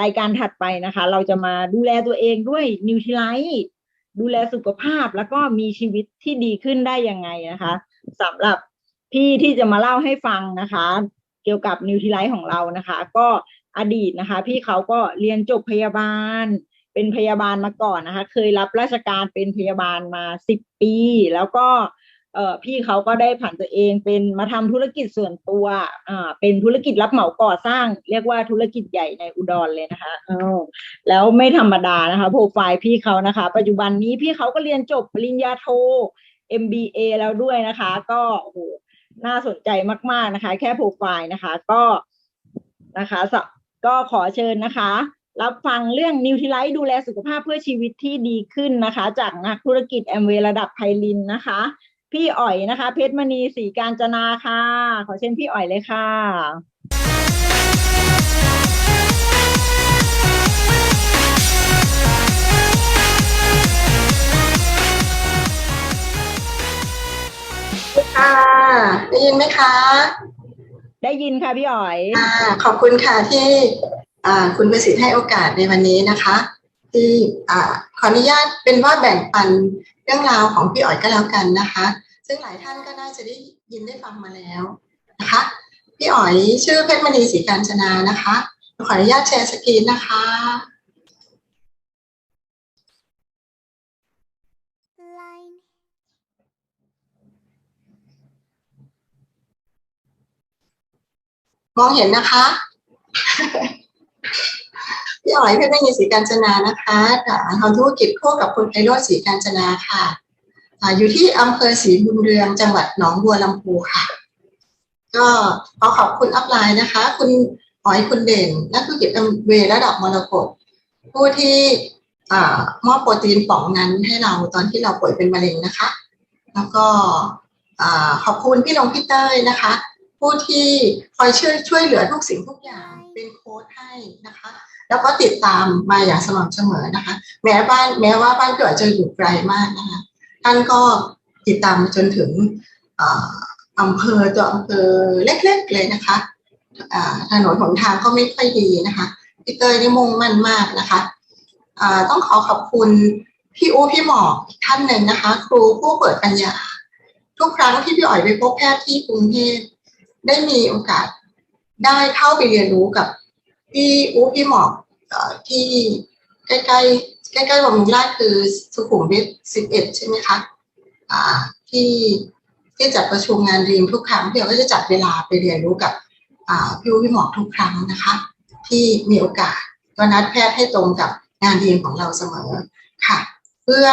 รายการถัดไปนะคะ เราจะมาดูแลตัวเองด้วยนิวท i ไลท์ดูแลสุขภาพแล้วก็มีชีวิตที่ดีขึ้นได้ยังไงนะคะสำหรับพี่ที่จะมาเล่าให้ฟังนะคะ เกี่ยวกับนิวท i ไลท์ของเรานะคะ ก็อดีตนะคะ พี่เขาก็เรียนจบพยาบาล เป็นพยาบาลมาก่อนนะคะ เคยรับราชการเป็นพยาบาลมาสิบปี แล้วก็ เอ่อพี่เขาก็ได้ผ่านตัวเองเป็นมาทำธุรกิจส่วนตัวอ่าเป็นธุรกิจรับเหมาก่อสร้าง เรียกว่าธุรกิจใหญ่ในอุดรเลยนะคะอ้าวแล้วไม่ธรรมดานะคะโปรไฟล์พี่เขานะคะ ปัจจุบันนี้พี่เขาก็เรียนจบปริญญาโท MBA แล้วด้วยนะคะ ก็โอ้โหน่าสนใจมาก ๆนะคะ แค่โปรไฟล์นะคะ ก็นะคะก็ขอเชิญนะคะ รับฟังเรื่องนิวท i ไลท์ดูแลสุขภาพเพื่อชีวิตที่ดีขึ้นนะคะ จากนักธุรกิจแอมเวระดับไพลินนะคะ พี่อ๋อยนะคะ เพชรมณีศรีการจนาค่ะ ขอเชิญพี่อ๋อยเลยค่ะ ค่ะได้ยินไหมคะได้ยินค่ะพี่อ๋อย อ่าขอบคุณค่ะที่อ่าคุณประสิทธิ์ให้โอกาสในวันนี้นะคะ ที่อ่าขออนุญาตเป็นว่าแบ่งปันเรื่องราวของพี่อ๋อยก็แล้วกันนะคะ ซึ่งหลายท่านก็น่าจะได้ยินได้ฟังมาแล้วนะคะ พี่อ๋อยชื่อเพชรมณีศรีการชนานะคะ ขออนุญาตแชร์สกรีนนะคะมองเห็นนะคะ พี่อ๋อยเพชรมณีศรีการจนานะคะอ่าทำธุรกิจคู่กับคุณไพโรสีการจนาค่ะอยู่ที่อำเภอศรีบุญเรืองจังหวัดหนองบัวลำพูค่ะ ก็ขอขอบคุณอัพไลน์นะคะ คุณอ๋อยคุณเด่น นักธุรกิจแอมเวระดับมรกตผู้ที่มอบโปรตีนป่องนั้นให้เราตอนที่เราป่วยเป็นมะเร็งนะคะ แล้วก็ขอบคุณพี่ลงพี่เต้ยนะคะ ผู้ที่คอยช่วยช่วยเหลือทุกสิ่งทุกอย่างเป็นโค้ดให้นะคะ แล้วก็ติดตามมาอย่างสม่ำเสมอนะคะ แม้บ้านแม้ว่าบ้านเกิดจะอยู่ไกลมากนะคะ ท่านก็ติดตามจนถึงอ่าอำเภอตัวอำเภอเล็กๆเลยนะคะถนนหนทางก็ไม่ค่อยดีนะคะพี่เตยนี่มุ่งมั่นมากนะคะต้องขอขอบคุณพี่อู้พี่หมอกท่านหนึ่งนะคะ ครูผู้เปิดปัญญา ทุกครั้งที่พี่อ๋อยไปพบแพทย์ที่กรุงเทพได้มีโอกาสได้เข้าไปเรียนรู้กับ พี่อูพี่หมอกเอ่อที่ใกล้ๆใกล้ๆบำรุงราชคือสุขุมวิทสิบเอ็ดใช่ไหมคะอ่าที่ที่จัดประชุมงานรียนทุกครั้งพี่ก็จะจัดเวลาไปเรียนรู้กับอ่าพี่อูพี่หมอกทุกครั้งนะคะ ที่มีโอกาสก็นัดแพทย์ให้ตรงกับงานรียนของเราเสมอค่ะ เพื่อ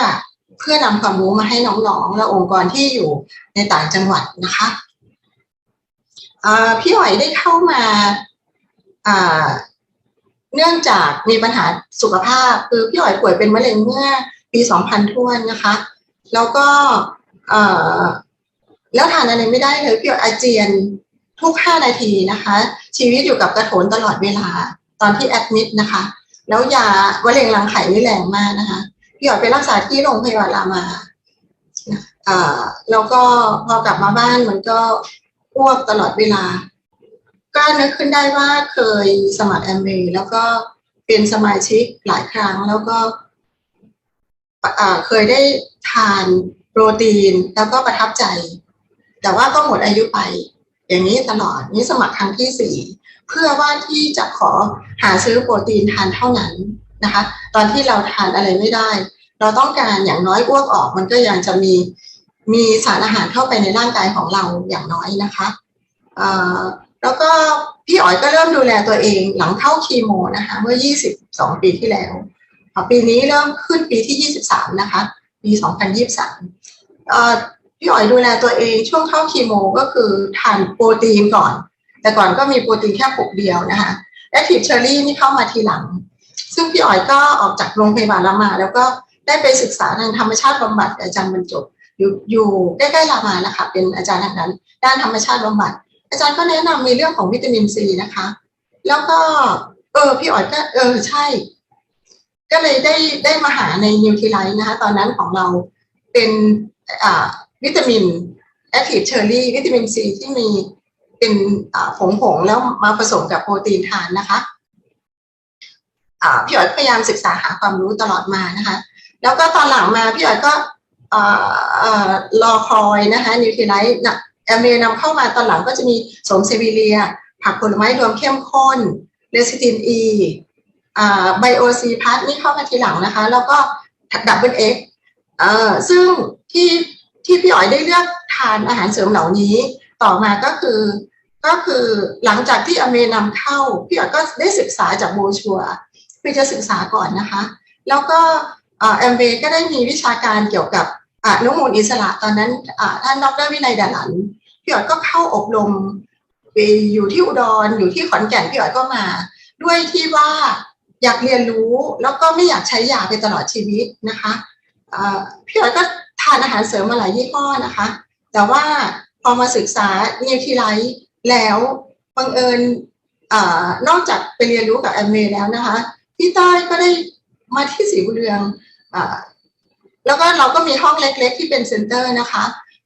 เพื่อนำความรู้มาให้น้องๆและองค์กรที่อยู่ในต่างจังหวัดนะคะพี่หอยได้เข้ามา เนื่องจากมีปัญหาสุขภาพ คือพี่หอยป่วยเป็นมะเร็งเมื่อปี2000ท้วนนะคะ แล้วก็แล้วทานอะไรไม่ได้เลยพี่หอยอาเจียนทุก5นาทีนะคะ ชีวิตอยู่กับกระโถนตลอดเวลาตอนที่แอดมิดนะคะ แล้วยามะเร็งรังไข่นี่แรงมากนะคะพี่หอยไปรักษาที่โรงพยาบาลรามาแล้วก็พอกลับมาบ้านมันก็อ้วกตลอดเวลา ก็นึกขึ้นได้ว่าเคยสมัครแอมเบแล้วก็เป็นสมาชิกหลายครั้งแล้วก็เคยได้ทานโปรตีนแล้วก็ประทับใจ แต่ว่าก็หมดอายุไป อย่างนี้ตลอดนี่สมัครครั้งที่สี่เพื่อว่าที่จะขอหาซื้อโปรตีนทานเท่านั้นนะคะ ตอนที่เราทานอะไรไม่ได้ เราต้องการอย่างน้อยอ้วกออกมันก็ยังจะมีมีสารอาหารเข้าไปในร่างกายของเราอย่างน้อยนะคะอ่า แล้วก็พี่อ๋อยก็เริ่มดูแลตัวเองหลังเข้าคีโมนะคะ เมื่อ 22 ปีที่แล้วปีนี้เริ่มขึ้นปีที่ 23 นะคะ ปี 2023เอ่อพี่อ๋อยดูแลตัวเองช่วงเข้าคีโมก็คือทานโปรตีนก่อน แต่ก่อนก็มีโปรตีนแค่ปุกเดียวนะคะและทิปเชอรี่นี่เข้ามาทีหลัง ซึ่งพี่อ๋อยก็ออกจากโรงพยาบาลรามา แล้วก็ได้ไปศึกษาทางธรรมชาติบำบัดอาจารย์บรรจบอยู่อยู่ใกล้ๆรามานะคะเป็นอาจารย์ทางนั้น ด้านธรรมชาติบำบัด อาจารย์ก็แนะนำในเรื่องของวิตามินซีนะคะ แล้วก็ เออ พี่อ๋อยก็ เออ ใช่ ก็เลยได้ได้มาหาในนิวท i ไลท์นะคะ ตอนนั้นของเราเป็นอ่าวิตามินแอคทีฟเชอร์รี่วิตามินซีที่มีเป็นผงผงๆแล้วมาผสมกับโปรตีนทานนะคะพี่อ๋อยพยายามศึกษาหาความรู้ตลอดมานะคะ แล้วก็ตอนหลังมาพี่อ๋อยก็เอ่อเอ่อรอคอยนะคะนิวทรีไลท์ แอมเบนำเข้ามาตอนหลังก็จะมีสมเซวิเลีย ผักผลไม้รวมเข้มข้นเลซิตินอีไบโอซีพัทนี่เข้ามาทีหลังนะคะ แล้วก็ดับเบิลเอ็กซึ่งที่ที่พี่อ๋อยได้เลือกทานอาหารเสริมเหล่านี้ ต่อมาก็คือก็คือหลังจากที่อเมนำเข้า พี่อ๋อยก็ได้ศึกษาจากโบชัวร์พี่จะศึกษาก่อนนะคะ แล้วก็แอมเบก็ได้มีวิชาการเกี่ยวกับ นุมูลอิสระตอนนั้นอ่าท่านดรวินัยดาลันพี่อ๋อยก็เข้าอบรมไปอยู่ที่อุดรอยู่ที่ขอนแก่นพี่อ๋อยก็มา ด้วยที่ว่าอยากเรียนรู้แล้วก็ไม่อยากใช้ยาไปตลอดชีวิตนะคะพี่อ๋อยก็ทานอาหารเสริมมาหลายยี่ห้อนะคะ แต่ว่าพอมาศึกษาเนิวทรีไลท์แล้วบังเอิญอนอกจากไปเรียนรู้กับแอมเมแล้วนะคะพี่ต้อยก็ได้มาที่สีบุเรืองอ่า แล้วก็เราก็มีห้องเล็ก ๆ ที่เป็นเซ็นเตอร์นะคะ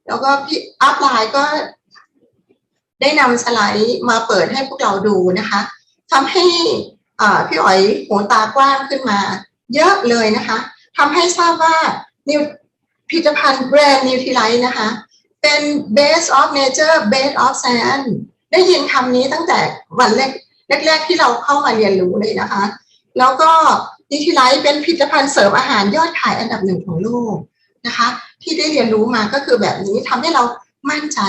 แล้วก็พี่อัพไลน์ก็ได้นำสไลด์มาเปิดให้พวกเราดูนะคะทำให้อ่าพี่อ๋อยหูตากว้างขึ้นมา เยอะเลยนะคะทำให้ทราบว่านิวผลิตภัณฑ์แบรนด์นิวทีไลท์นะคะ เป็น base of nature base of science ได้ยินคำนี้ตั้งแต่วันแรกแรกๆที่เราเข้ามาเรียนรู้เลยนะคะ แล้วก็ นิทรีไลท์เป็นผลิตภัณฑ์เสริมอาหารยอดขายอันดับหนึ่งของโลกนะคะ ที่ได้เรียนรู้มาก็คือแบบนี้ทำให้เรามั่นใจ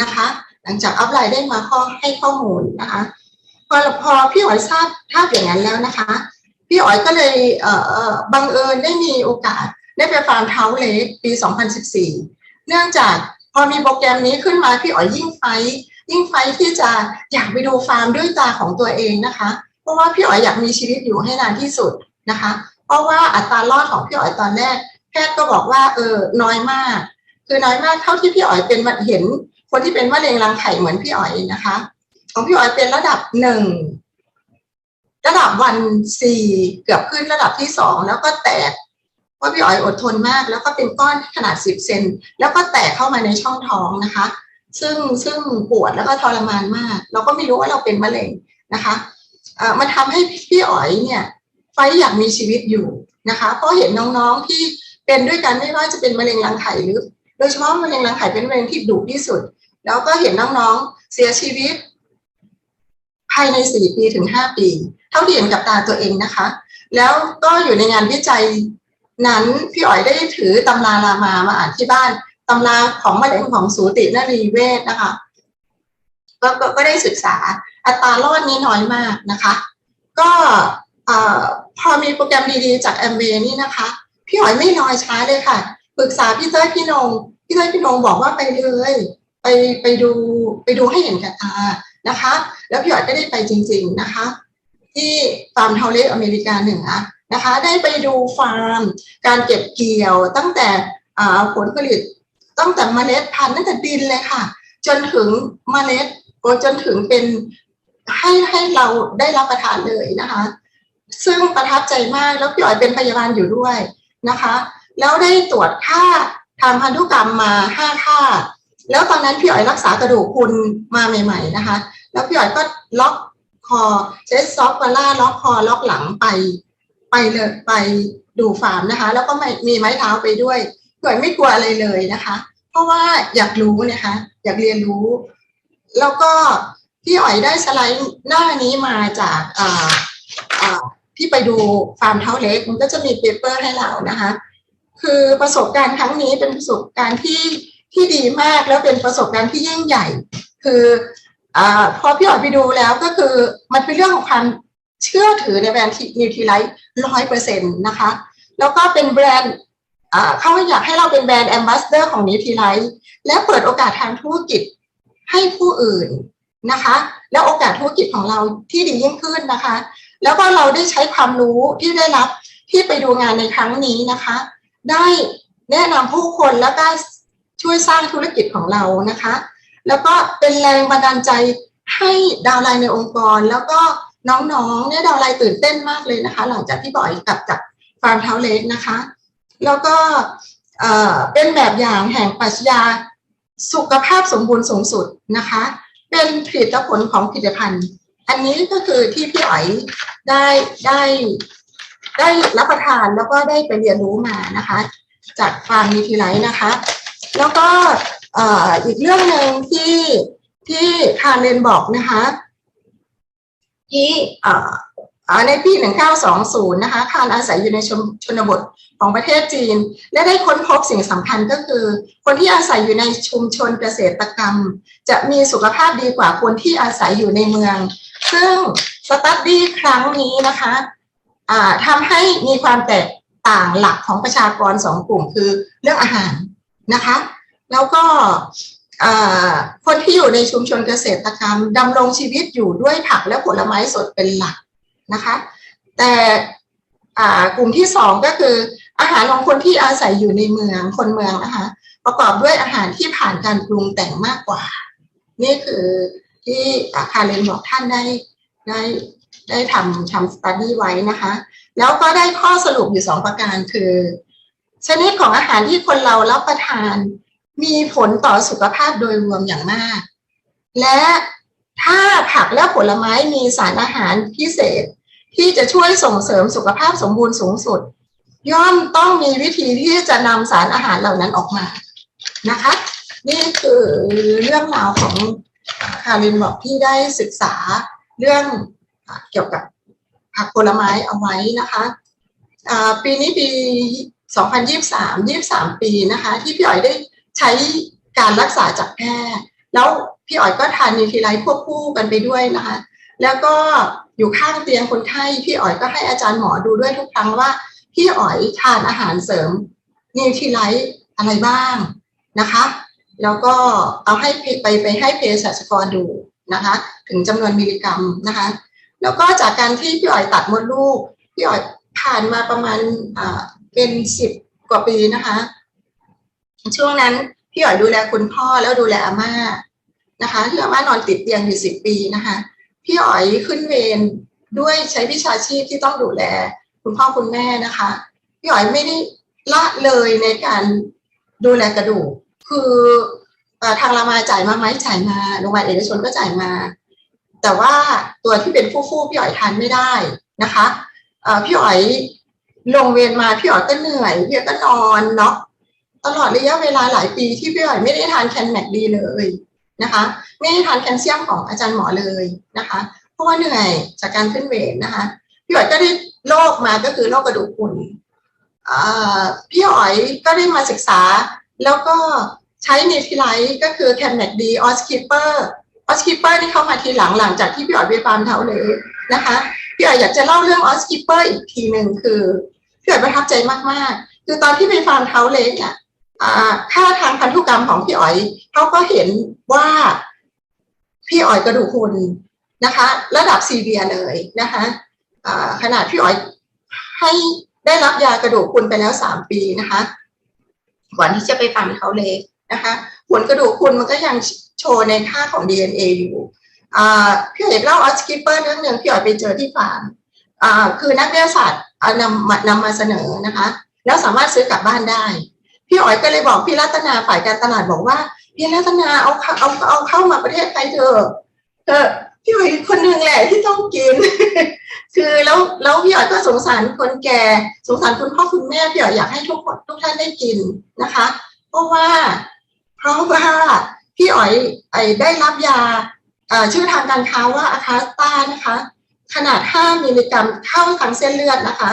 นะคะ หลังจากอัพไลน์ได้มาข้อให้ข้อมูลนะคะพอพอพี่อ๋อยทราบทราบอย่างนั้นแล้วนะคะ พี่อ๋อยก็เลยเอ่อบังเอิญได้มีโอกาสได้ไปฟาร์มเท้าเล็กปี 2014 เนื่องจากพอมีโปรแกรมนี้ขึ้นมาพี่อ๋อยยิ่งไฟยิ่งไฟที่จะอยากไปดูฟาร์มด้วยตาของตัวเองนะคะ เพราะว่าพี่อ๋อยอยากมีชีวิตอยู่ให้นานที่สุด นะคะ เพราะว่าอัตรารอดของพี่อ๋อยตอนแรกแพทย์ก็บอกว่าเออน้อยมาก คือน้อยมากเท่าที่พี่อ๋อยเป็นเห็น คนที่เป็นมะเร็งรังไข่เหมือนพี่อ๋อยนะคะ ของพี่อ๋อยเป็นระดับหนึ่งระดับวันสี่เกือบขึ้นระดับที่สองแล้วก็แตกเพราะพี่อ๋อยอดทนมาก แล้วก็เป็นก้อนขนาดสิบเซนแล้วก็แตกเข้ามาในช่องท้องนะคะ ซึ่งซึ่งปวดแล้วก็ทรมานมาก เราก็ไม่รู้ว่าเราเป็นมะเร็งนะคะเออมันทำให้พี่อ๋อยเนี่ย ไฟอยากมีชีวิตอยู่นะคะ เพราะเห็นน้องๆที่เป็นด้วยกันไม่ว่าจะเป็นมะเร็งรังไข่หรือ โดยเฉพาะมะเร็งรังไข่เป็นมะเร็งที่ดุที่สุด แล้วก็เห็นน้องๆเสียชีวิต ภายในสี่ปีถึงห้าปี เท่าที่เห็นกับตาตัวเองนะคะ แล้วก็อยู่ในงานวิจัยนั้นพี่อ๋อยได้ถือตำรารามามาอ่านที่บ้านตำราของมะเร็งของสูตินรีเวชนะคะก็ก็ก็ได้ศึกษาอัตรารอดนี้น้อยมากนะคะ ก็ อพอมีโปรแกรมดีๆจากแอมเวนี่นะคะ พี่อ๋อยไม่รอช้าเลยค่ะ ปรึกษาพี่เต้ยพี่นง พี่เต้ยพี่นงบอกว่าไปเลย ไปไปดูไปดูให้เห็นกับตานะคะ แล้วพี่อ๋อยก็ได้ไปจริง ๆนะคะ ที่ฟาร์มเทาเล็กอเมริกาเหนือนะคะ ได้ไปดูฟาร์ม การเก็บเกี่ยวตั้งแต่ผลผลิตตั้งแต่เมล็ดพันธุ์ตั้งแต่ดินเลยค่ะ จนถึงเมล็ดจนถึงเป็นให้ให้เราได้รับประทานเลยนะคะ ซึ่งประทับใจมากแล้วพี่อ๋อยเป็นพยาบาลอยู่ด้วยนะคะ แล้วได้ตรวจค่าทางพันธุกรรมมาห้าค่า แล้วตอนนั้นพี่อ๋อยรักษากระดูกพรุนมาใหม่ ๆนะคะ แล้วพี่อ๋อยก็ล็อกคอใช้ซอฟต์วาล่าล็อกคอล็อกหลังไป ไปเลยไปดูฟาร์มนะคะ แล้วก็ม่มีไม้เท้าไปด้วยพี่อ๋อยไม่กลัวอะไรเลยนะคะ เพราะว่าอยากรู้นะคะ อยากเรียนรู้ แล้วก็พี่อ๋อยได้สไลด์หน้านี้มาจากอ่าอ่า ที่ไปดูฟาร์มเท้าเล็กมันก็จะมีเปเปอร์ให้เรานะคะ คือประสบการณ์ครั้งนี้เป็นประสบการณ์ที่ที่ดีมากแล้วเป็นประสบการณ์ที่ยิ่งใหญ่ คืออ่าพอพี่อ๋อยไปดูแล้วก็คือมันเป็นเรื่องของความเชื่อถือในแบรนด์นิวทีไลท์ร้อยเปอร์เซ็นต์นะคะ แล้วก็เป็นแบรนด์อ่าเขาอยากให้เราเป็นแบรนด์แอมบาสเดอร์ของนิวทีไลท์และเปิดโอกาสทางธุรกิจให้ผู้อื่นนะคะ แล้วโอกาสธุรกิจของเราที่ดียิ่งขึ้นนะคะ แล้วก็เราได้ใช้ความรู้ที่ได้รับที่ไปดูงานในครั้งนี้นะคะ ได้แนะนำผู้คนแล้วก็ช่วยสร้างธุรกิจของเรานะคะ แล้วก็เป็นแรงบันดาลใจให้ดาวไลน์ในองค์กร แล้วก็น้องๆเนี่ยดาวไลน์ตื่นเต้นมากเลยนะคะ หลังจากที่บ่อยกลับจากฟาร์มเท้าเล็กนะคะ แล้วก็เอ่อเป็นแบบอย่างแห่งปรัชญาสุขภาพสมบูรณ์สูงสุดนะคะ เป็นผลิตผลของผลิตภัณฑ์ อันนี้ก็คือที่พี่อ๋อยได้ได้ ได้รับประทานแล้วก็ได้ไปเรียนรู้มานะคะ จากฟาร์มนิทิไลท์นะคะ แล้วก็อีกเรื่องหนึ่งที่ที่คาร์เรนบอกนะคะที่เอ่อเอ่อในปี 1920 นะคะ คารอาศัยอยู่ในชนชนบทของประเทศจีน และได้ค้นพบสิ่งสำคัญก็คือ คนที่อาศัยอยู่ในชุมชนเกษตรกรรม จะมีสุขภาพดีกว่าคนที่อาศัยอยู่ในเมือง ซึ่งสตัดดี้ครั้งนี้นะคะอ่าทำให้มีความแตกต่างหลักของประชากรสองกลุ่มคือเรื่องอาหารนะคะ แล้วก็คนที่อยู่ในชุมชนเกษตรกรรมดำรงชีวิตอยู่ด้วยผักและผลไม้สดเป็นหลักนะคะ แต่กลุ่มที่สองก็คืออาหารของคนที่อาศัยอยู่ในเมืองคนเมืองนะคะ ประกอบด้วยอาหารที่ผ่านการปรุงแต่งมากกว่า นี่คือ ที่อาคาเรนบอกท่านได้ได้ได้ทำทำสตัดดี้ไว้นะคะ แล้วก็ได้ข้อสรุปอยู่สองประการคือ ชนิดของอาหารที่คนเรารับประทานมีผลต่อสุขภาพโดยรวมอย่างมาก และถ้าผักและผลไม้มีสารอาหารพิเศษ ที่จะช่วยส่งเสริมสุขภาพสมบูรณ์สูงสุด ย่อมต้องมีวิธีที่จะนำสารอาหารเหล่านั้นออกมานะคะ นี่คือเรื่องราวของ คารินบอกที่ได้ศึกษาเรื่องอเกี่ยวกับผักผลไม้เอาไว้นะคะปีนี้ปี 2023 23 ปีนะคะ ที่พี่อ๋อยได้ใช้การรักษาจากแพทย์แล้วพี่อ๋อยก็ทานนิวทรีไลท์ควบคู่กันไปด้วยนะคะ แล้วก็อยู่ข้างเตียงคนไข้พี่อ๋อยก็ให้อาจารย์หมอดูด้วยทุกครั้งว่าพี่อ๋อยทานอาหารเสริมนิวทรีไลท์อะไรบ้างนะคะ แล้วก็เอาให้ไปไปให้เภสัชกรดูนะคะ ถึงจำนวนมิลลิกรัมนะคะ แล้วก็จากการที่พี่อ๋อยตัดมดลูกพี่อ๋อยผ่านมาประมาณเป็นสิบกว่าปีนะคะ ช่วงนั้นพี่อ๋อยดูแลคุณพ่อแล้วดูแลอาม่านะคะที่อาม่านอนติดเตียงอยู่สิบปีนะคะ พี่อ๋อยขึ้นเวรด้วยใช้วิชาชีพที่ต้องดูแล คุณพ่อคุณแม่นะคะ พี่อ๋อยไม่ได้ละเลยในการดูแลกระดูก คือทางรามาจ่ายมาไหมจ่ายมาโรงพยาบาลเอกชนก็จ่ายมา แต่ว่าตัวที่เป็นฟู่พี่อ๋อยทานไม่ได้นะคะพี่อ๋อยลงเวรมาพี่อ๋อยก็เหนื่อยพี่อ๋อยก็นอนเนาะตลอดระยะเวลาหลายปีที่พี่อ๋อยไม่ได้ทานแคนแมกดีเลยนะคะ ไม่ได้ทานแคลเซียมของอาจารย์หมอเลยนะคะ เพราะว่าเหนื่อยจากการขึ้นเวรนะคะ พี่อ๋อยก็ได้โรคมาก็คือโรคกระดูกพรุนอ่าพี่อ๋อยก็ได้มาศึกษาแล้วก็ ใช้นิทิไลท์ก็คือแคนแมกดีออสคิปเปอร์ออสคิปเปอร์นี่เข้ามาทีหลังหลังจากที่พี่อ๋อยไปฟาร์มเท้าเลยนะคะพี่อ๋อยอยากจะเล่าเรื่องออสคิปเปอร์อีกทีหนึ่งคือพี่อ๋อยประทับใจมากๆ คือตอนที่ไปฟาร์มเท้าเล็กอะอ่าค่าทางพันธุกรรมของพี่อ๋อยเขาก็เห็นว่าพี่อ๋อยกระดูกพรุนนะคะ ระดับซีเวียเลยนะคะขนาดพี่อ๋อยให้ได้รับยากระดูกพรุนไปแล้วสามปีนะคะก่อนที่จะไปฟังเขาเล็ก นะคะผลกระดูกคุณมันก็ยังโชว์ในค่าของ DNA อยู่อ่พี่อ๋อยเล่าออสคิปเปอร์เรื่องหนึ่งพี่อ๋อยไปเจอที่ฟาร์มคือนักวิทยาศาสตร์นำนำมาเสนอนะคะ แล้วสามารถซื้อกลับบ้านได้ พี่อ๋อยก็เลยบอกพี่รัตนาฝ่ายการตลาดบอกว่าพี่รัตนาเอาเข้าเอาเอาเข้ามาประเทศไทยเถอะเถอะพี่อ๋อยคนหนึ่งแหละที่ต้องกิน คือแล้วแล้วพี่อ๋อยก็สงสารคนแก่สงสารคุณพ่อคุณแม่พี่อ๋อยอยากให้ทุกคนทุกท่านได้กินนะคะ เพราะว่า เพราะว่าพี่อ๋อยไอได้รับยาชื่อทางการค้าว่าอาคาสตานะคะ ขนาด 5 มิลลิกรัมเข้าทางเส้นเลือดนะคะ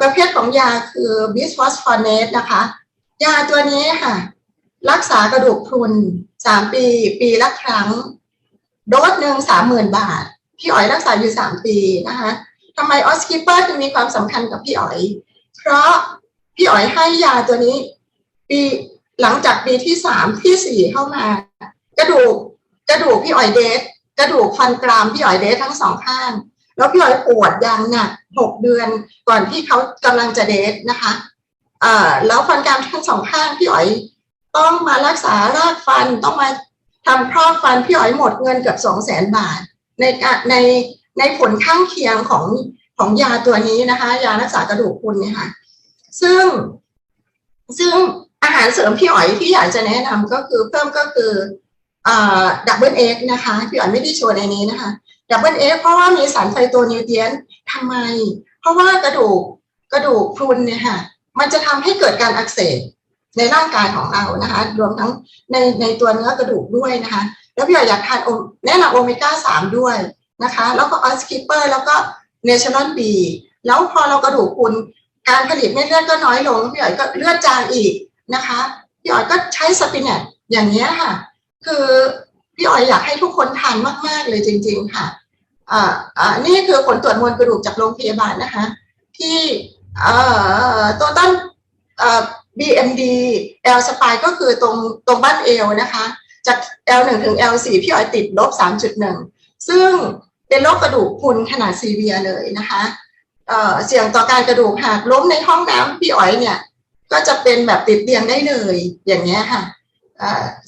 ประเภทของยาคือบิสฟอสฟอเนตนะคะ ยาตัวนี้ค่ะ รักษากระดูกพรุน 3 ปี ปีละครั้ง โดสหนึ่งสามหมื่นบาท พี่อ๋อยรักษาอยู่ 3 ปีนะคะทำไมออสคิปเปอร์ถึงมีความสำคัญกับพี่อ๋อย เพราะพี่อ๋อยให้ยาตัวนี้ ปี หลังจากปีที่สามที่สี่เข้ามากระดูกกระดูกพี่อ๋อยเดทกระดูกฟันกรามพี่อ๋อยเดททั้งสองข้าง แล้วพี่อ๋อยปวดอย่างหนักหกเดือนก่อนที่เขากำลังจะเดทนะคะเอ่อแล้วฟันกรามทั้งสองข้างพี่อ๋อยต้องมารักษารากฟันต้องมาทำครอบฟันพี่อ๋อยหมดเงินเกือบสองแสนบาท ในการในในผลข้างเคียงของของยาตัวนี้นะคะ ยารักษากระดูกพรุนเนี่ยค่ะ ซึ่งซึ่ง อาหารเสริมพี่อ๋อยที่อยากจะแนะนำก็คือเพิ่มก็คือดับเบิลเอ็กนะคะพี่อ๋อยไม่ได้โชว์ในนี้นะคะดับเบิลเอ็กเพราะว่ามีสารไฟโตนิวเทียนทำไม เพราะว่ากระดูกกระดูกพรุนเนี่ยค่ะมันจะทำให้เกิดการอักเสบในร่างกายของเรานะคะ รวมทั้งในในตัวเนื้อกระดูกด้วยนะคะ แล้วพี่อ๋อยอยากทานโอแนะนำโอเมก้าสามด้วยนะคะ แล้วก็ออสคิปเปอร์แล้วก็เนเชอรัลบีแล้วพอเรากระดูกพรุนการผลิตเม็ดเลือดก็น้อยลงพี่อ๋อยก็เลือดจางอีก นะคะพี่อ๋อยก็ใช้สปินเนตอย่างนี้ยค่ะ คือพี่อ๋อยอยากให้ทุกคนทานมาก ๆ เลยจริง ๆ ค่ะอ่าอ่านี่คือผลตรวจมวลกระดูกจากโรงพยาบาลนะคะ ที่เอ่อตัวต้นเอ่อ BMD L สปายก็คือตรงตรงบ้านเอวนะคะ จาก L1 ถึง L4 พี่อ๋อยติดลบ 3.1 ซึ่งเป็นโรคกระดูกพุนขนาดซีเวียเลยนะคะเเสี่ยงต่อการกระดูกหักล้มในห้องน้ำพี่อ๋อยเนี่ย ก็จะเป็นแบบติดเตียงได้เลยอย่างเงี้ยค่ะ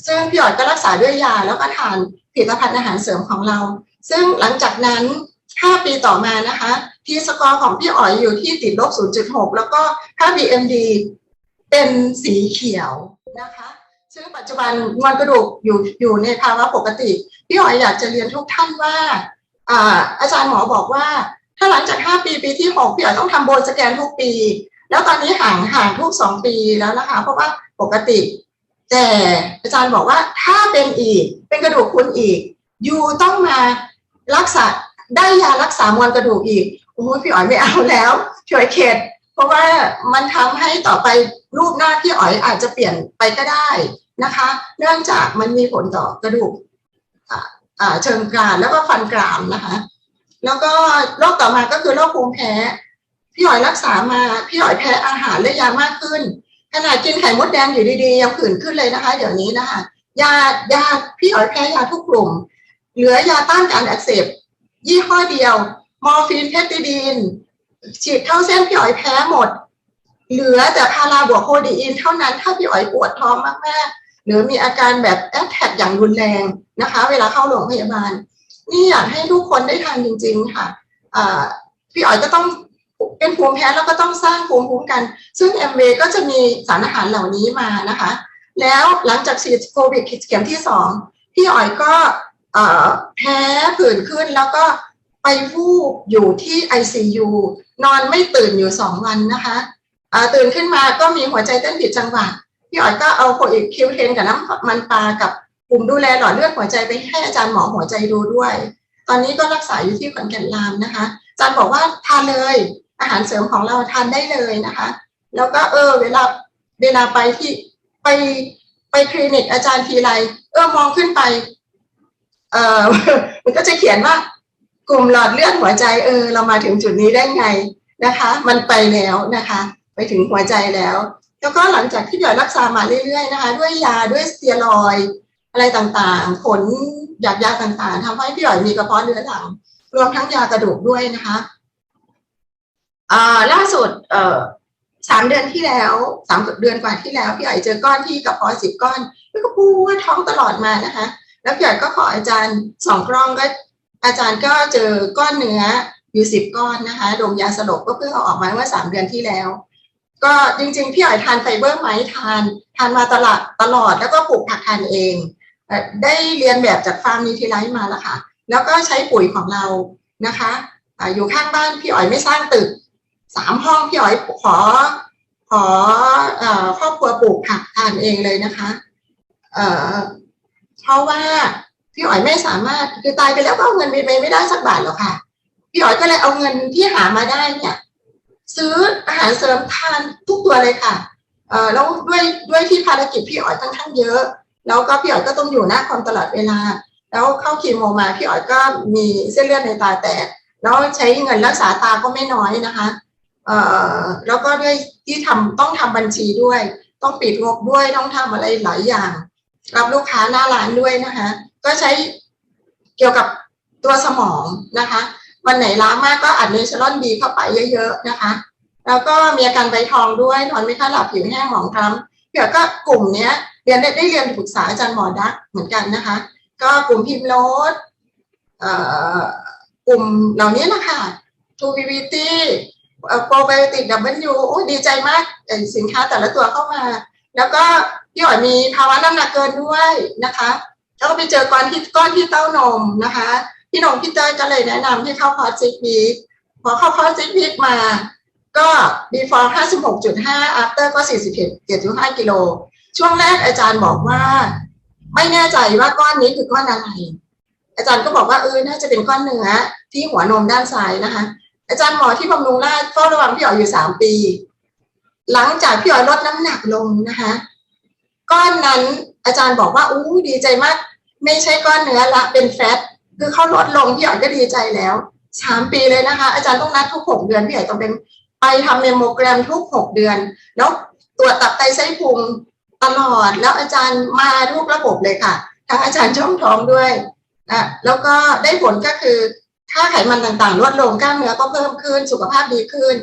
ซึ่งพี่อ๋อยก็รักษาด้วยยาแล้วก็ทานผลิตภัณฑ์อาหารเสริมของเรา ซึ่งหลังจากนั้น 5 ปีต่อมานะคะทีสกอร์ของพี่อ๋อยอยู่ที่ติดลบ 0.6 แล้วก็ค่า BMD เป็นสีเขียวนะคะ ซึ่งปัจจุบันมวลกระดูกอยู่อยู่ในภาวะปกติ พี่อ๋อยอยากจะเรียนทุกท่านว่าอาอาจารย์หมอบอกว่า ถ้าหลังจาก 5 ปีปีที่ 6 พี่อ๋อยต้องทำโบนสแกนทุกปี แล้วตอนนี้ห่างห่างทุก2ปีแล้วนะคะ เพราะว่าปกติ แต่อาจารย์บอกว่าถ้าเป็นอีกเป็นกระดูกพรุนอีกยูต้องมารักษาได้ยารักษามวลกระดูกอีกโอ้ยพี่อ๋อยไม่เอาแล้วพี่อ๋อยเข็ดเพราะว่ามันทำให้ต่อไปรูปหน้าพี่อ๋อยอาจจะเปลี่ยนไปก็ได้นะคะ เนื่องจากมันมีผลต่อกระดูกเชิงกรานแล้วก็ฟันกรามนะคะ แล้วก็โรคต่อมาก็คือโรคภูมิแพ้ พี่อ๋อยรักษามาพี่อ๋อยแพ้อาหารและยามากขึ้นขนาดกินไข่มดแดงอยู่ดีๆยังผื่นขึ้นเลยนะคะเดี๋ยวนี้นะคะยายาพี่อ๋อยแพ้ยาทุกกลุ่ม เหลือยาต้านการอักเสบยี่ห้อเดียว มอร์ฟีนเพปติดีนฉีดเข้าเส้นพี่อ๋อยแพ้หมด เหลือแต่พาราบวกโคดีอินเท่านั้นถ้าพี่อ๋อยปวดท้องมากๆหรือมีอาการแบบแอดแทกอย่างรุนแรงนะคะ เวลาเข้าโรงพยาบาล นี่อยากให้ทุกคนได้ทานจริง ๆ ค่ะพี่อ๋อยก็ต้อง เป็นภูมิแพ้แล้วก็ต้องสร้างภูมิคุ้มกัน ซึ่งเอ็มเก็จะมีสารอาหารเหล่านี้มานะคะ แล้วหลังจากฉีดโควิดเข็มที่สองพี่อ๋อยก็แพ้ผื่นขึ้นแล้วก็ไปวูบอยู่ที่ ICU นอนไม่ตื่นอยู่สองวันนะคะตื่นขึ้นมาก็มีหัวใจเต้นผิดจังหวะพี่อ๋อยก็เอาโคอิคิวเทนกับน้ำมันปลากับกลุ่มดูแลหลอดเลือดหัวใจไปให้อาจารย์หมอหัวใจดูด้วย ตอนนี้ก็รักษาอยู่ที่ขอนแก่นรามนะคะอาจารย์บอกว่าทานเลย อาหารเสริมของเราทานได้เลยนะคะ แล้วก็เออ เวลาเวลาไปที่ไปไปคลินิกอาจารย์ทีไรเออมองขึ้นไป เออมันก็จะเขียนว่ากลุ่มหลอดเลือดหัวใจเออ เรามาถึงจุดนี้ได้ไงนะคะ มันไปแล้วนะคะ ไปถึงหัวใจแล้ว แล้วก็หลังจากที่พี่อ๋อยรักษามาเรื่อยๆนะคะ ด้วยยาด้วยสเตียรอยอะไรต่างๆ ผลหยาดยาต่างๆทำให้พี่อ๋อยมีกระเพาะเรื้อรังรวมทั้งยากระดูกด้วยนะคะ ล่าสุดสามเดือนที่แล้วสามเดือนกว่าที่แล้วพี่อ๋อยเจอก้อนที่กระเพาะสิบก้อนพี่ก็ปวดท้องตลอดมานะคะ แล้วพี่อ๋อยก็ขออาจารย์สองกล้องก็อาจารย์ก็เจอก้อนเนื้ออยู่สิบก้อนนะคะดมยาสลบก็เพิ่งเอาออกมาเมื่อสามเดือนที่แล้ว ก็จริงๆพี่อ๋อยทานไฟเบอร์ไหมทาน ทานมาตลอดตลอดแล้วก็ปลูกผักทานเอง ได้เรียนแบบจากฟาร์มนิทิไลท์มาแล้วค่ะ แล้วก็ใช้ปุ๋ยของเรานะคะอยู่ข้างบ้านพี่อ๋อยไม่สร้างตึก สามห้องพี่อ๋อยขอขอครอบครัวปลูกผักทานเองเลยนะคะเอ่อเพราะว่าพี่อ๋อยไม่สามารถคือตายไปแล้วก็เอาเงินไปไม่ได้สักบาทหรอกค่ะ พี่อ๋อยก็เลยเอาเงินที่หามาได้เนี่ย ซื้ออาหารเสริมทานทุกตัวเลยค่ะเอ่อแล้วด้วยด้วยที่ภารกิจพี่อ๋อยค่อนข้างเยอะ แล้วก็พี่อ๋อยก็ต้องอยู่หน้าคอมตลอดเวลา แล้วเข้าคีโมมาพี่อ๋อยก็มีเส้นเลือดในตาแตกแล้วใช้เงินรักษาตาก็ไม่น้อยนะคะ แล้วก็ด้วยที่ทำต้องทำบัญชีด้วย ต้องปิดงบด้วยต้องทำอะไรหลายอย่าง รับลูกค้าหน้าร้านด้วยนะคะ ก็ใช้เกี่ยวกับตัวสมองนะคะ วันไหนล้ามากก็อัดเนเชอรอนดีเข้าไปเยอะ ๆ นะคะ แล้วก็มีอาการใบทองด้วยนอนไม่ค่อยหลับผิวแห้งหมองคล้ำเกี่ยวก็กลุ่มเนี้ยเรียนได้ได้เรียนปรึกษาอาจารย์หมอดักเหมือนกันนะคะ ก็กลุ่มพิมโรสเอ่อกลุ่มเหล่านี้นะคะทูวีวีตี้ โปรไบโอติกดับเบิลยูโอ้ดีใจมากสินค้าแต่ละตัวเข้ามา แล้วก็พี่อ๋อยมีภาวะน้ำหนักเกินด้วยนะคะ แล้วก็ไปเจอก้อนที่ก้อนที่เต้านมนะคะ พี่นงพี่เต้ยก็เลยแนะนำให้เข้าคอร์สซิกวีคพอเข้าคอร์สซิพิกมา ก็ before 56.5 after ก็47.5กิโลช่วงแรกอาจารย์บอกว่า ไม่แน่ใจว่าก้อนนี้คือก้อนอะไร อาจารย์ก็บอกว่าเออน่าจะเป็นก้อนเนื้อที่หัวนมด้านซ้ายนะคะ อาจารย์หมอที่บำรุงราษฎร์เฝ้าระวังพี่อ๋อยอยู่สามปี หลังจากพี่อ๋อยลดน้ำหนักลงนะคะ ก้อนนั้นอาจารย์บอกว่าอู้ดีใจมาก ไม่ใช่ก้อนเนื้อละเป็นแฟตคือเขาลดลงพี่อ๋อยก็ดีใจแล้วสามปีเลยนะคะ อาจารย์ต้องนัดทุกหกเดือนพี่อ๋อยต้องเป็นไปทำเมมโมแกรมทุกหกเดือน แล้วตรวจตับไตไส้พุงตลอดแล้วอาจารย์มาทุกระบบเลยค่ะทั้งอาจารย์ช่องท้องด้วยนะแล้วก็ได้ผลก็คือ ค่าไขมันต่างๆ ลดลงกล้ามเนื้อก็เพิ่มขึ้น สุขภาพดีขึ้น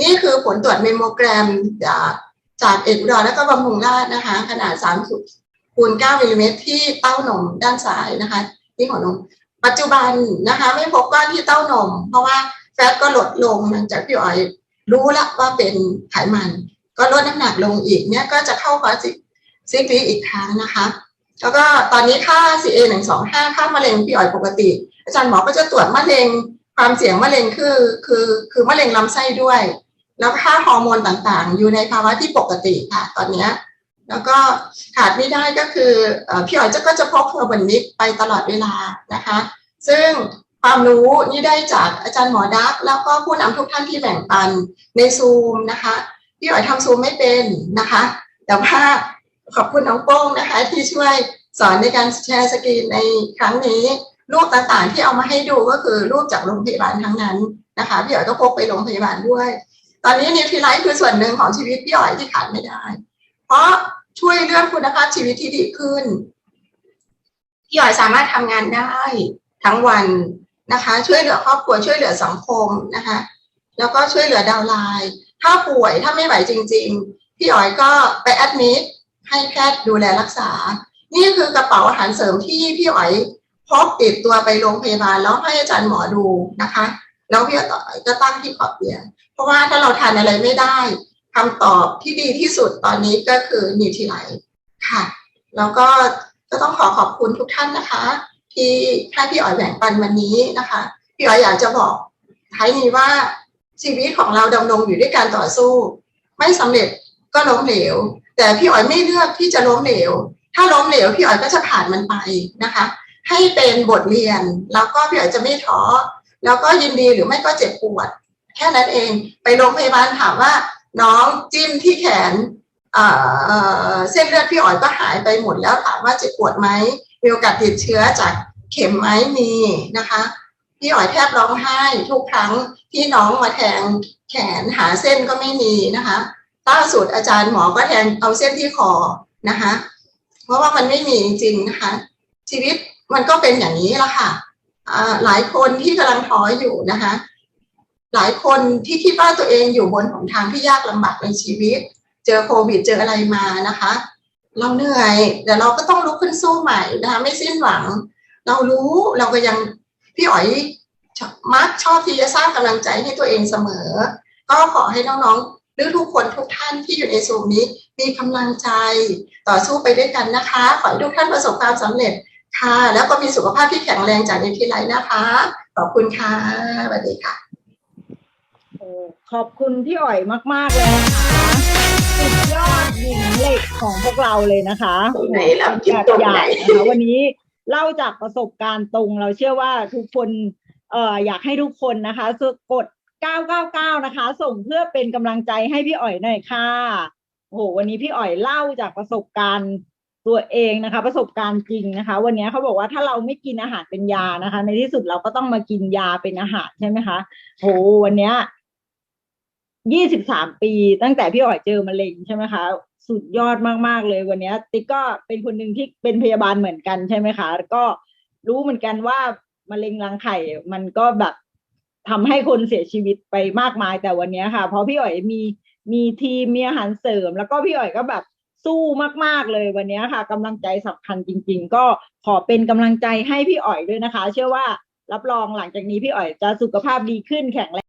นี่คือผลตรวจเมมโมแกรมจากจากเอกดรและก็บำรุงราษฎร์นะคะ ขนาด3คูณ9มิลลิเมตรที่เต้านมด้านซ้ายนะคะที่หัวนม ปัจจุบันนะคะ ไม่พบก้อนที่เต้านม เพราะว่าแฟตก็ลดลงหลังจากพี่อ๋อยรู้ละว่าเป็นไขมัน ก็ลดน้ำหนักลงอีกเนี่ยก็จะเข้าคอร์สซิกลีอีกครั้งนะคะ แล้วก็ตอนนี้ค่า CA 1 2 5ค่ามะเร็งพี่อ๋อยปกติ อาจารย์หมอก็จะตรวจมะเร็งความเสี่ยงมะเร็งคือคือคือมะเร็งลำไส้ด้วย แล้วค่าฮอร์โมนต่างๆ อยู่ในภาวะที่ปกติค่ะตอนเนี้ยแล้วก็ขาดไม่ได้ก็คือพี่อ๋อยจะก็จะพกเฟอร์บันนิกไปตลอดเวลานะคะ ซึ่งความรู้นี่ได้จากอาจารย์หมอดัก แล้วก็ผู้นำทุกท่านที่แบ่งปันในซูมนะคะพี่อ๋อยทำซูมไม่เป็นนะคะ แต่ว่าขอบคุณน้องโป้งนะคะที่ช่วยสอนในการแชร์สกรีนในครั้งนี้ รูปต่างๆที่เอามาให้ดูก็คือรูปจากโรงพยาบาลทั้งนั้นนะคะพี่อ๋อยก็พกไปโรงพยาบาลด้วย ตอนนี้นิวทรีไลท์คือส่วนหนึ่งของชีวิตพี่อ๋อยที่ขาดไม่ได้ เพราะช่วยเรื่องคุณภาพชีวิตที่ดีขึ้นพี่อ๋อยสามารถทำงานได้ทั้งวันนะคะ ช่วยเหลือครอบครัวช่วยเหลือสังคมนะคะ แล้วก็ช่วยเหลือดาวไลน์ถ้าป่วยถ้าไม่ไหวจริง ๆ พี่อ๋อยก็ไปแอดมิดให้แพทย์ดูแลรักษา นี่คือกระเป๋าอาหารเสริมที่พี่อ๋อย พกติดตัวไปโรงพยาบาลแล้วให้อาจารย์หมอดูนะคะ แล้วพี่อ๋อยก็ตั้งที่ขอบเตียงเพราะว่าถ้าเราทานอะไรไม่ได้คำตอบที่ดีที่สุดตอนนี้ก็คือนิวทรีไลท์ค่ะ แล้วก็ก็ต้องขอขอบคุณทุกท่านนะคะ ที่ให้พี่อ๋อยแบ่งปันวันนี้นะคะ พี่อ๋อยอยากจะบอกท้ายนี้ว่าชีวิตของเราดำรงอยู่ด้วยการต่อสู้ ไม่สำเร็จก็ล้มเหลว แต่พี่อ๋อยไม่เลือกที่จะล้มเหลว ถ้าล้มเหลวพี่อ๋อยก็จะผ่านมันไปนะคะ ให้เป็นบทเรียน แล้วก็พี่อ๋อยจะไม่ท้อแล้วก็ยินดีหรือไม่ก็เจ็บปวด แค่นั้นเอง ไปโรงพยาบาลถามว่า น้องจิ้มที่แขนเอ่อเส้นเลือดพี่อ๋อยก็หายไปหมดแล้วถามว่าเจ็บปวดไหมมีโอกาสติดเชื้อจากเข็มไหมมีนะคะพี่อ๋อยแทบร้องไห้ทุกครั้งที่น้องมาแทงแขนหาเส้นก็ไม่มีนะคะล่าสุดอาจารย์หมอก็แทงเอาเส้นที่คอนะคะ เพราะว่ามันไม่มีจริงๆนะคะ ชีวิต มันก็เป็นอย่างนี้ละค่ะหลายคนที่กำลังท้ออยู่นะคะ หลายคนที่คิดว่าตัวเองอยู่บนหนทางที่ยากลำบากในชีวิต เจอโควิดเจออะไรมานะคะ เราเหนื่อยแต่เราก็ต้องลุกขึ้นสู้ใหม่นะคะ ไม่สิ้นหวัง เรารู้เราก็ยังพี่อ๋อยมักชอบที่จะสร้างกำลังใจให้ตัวเองเสมอ ก็ขอให้น้องๆหรือทุกคนทุกท่านที่อยู่ในซูมนี้มีกำลังใจต่อสู้ไปด้วยกันนะคะ ขอให้ทุกท่านประสบความสำเร็จ ค่ะ แล้วก็มีสุขภาพที่แข็งแรงจากในที่ไรนะคะ ขอบคุณค่ะสวัสดีค่ะโอ้ขอบคุณพี่อ๋อยมาก ๆ เลยนะคะสุดยอดหญิงเหล็กของพวกเราเลยนะคะตรงไหนล่ะจิ้มตรงไหนนะคะวันนี้เล่าจากประสบการณ์ตรงเราเชื่อว่าทุกคนเอ่ออยากให้ทุกคนนะคะกด 999 นะคะ ส่งเพื่อเป็นกำลังใจให้พี่อ๋อยหน่อยค่ะโอ้โหวันนี้พี่อ๋อยเล่าจากประสบการณ์ ตัวเองนะคะ ประสบการณ์จริงนะคะ วันนี้เขาบอกว่าถ้าเราไม่กินอาหารเป็นยานะคะ ในที่สุดเราก็ต้องมากินยาเป็นอาหารใช่ไหมคะโหวันนี้ยี่สิบสามปี ตั้งแต่พี่อ๋อยเจอมะเร็งใช่ไหมคะสุดยอดมากๆเลยวันนี้ติ๊กก็เป็นคนหนึ่งที่เป็นพยาบาลเหมือนกันใช่ไหมคะก็รู้เหมือนกันว่ามะเร็งรังไข่มันก็แบบทำให้คนเสียชีวิตไปมากมายแต่วันนี้ค่ะเพราะพี่อ๋อยมีมีทีมมีอาหารเสริม แล้วก็พี่อ๋อยก็แบบ สู้มากๆเลยวันนี้ค่ะกำลังใจสำคัญจริง ๆ ก็ขอเป็นกำลังใจให้พี่อ๋อยด้วยนะคะ เชื่อว่ารับรองหลังจากนี้พี่อ๋อยจะสุขภาพดีขึ้นแข็งแรง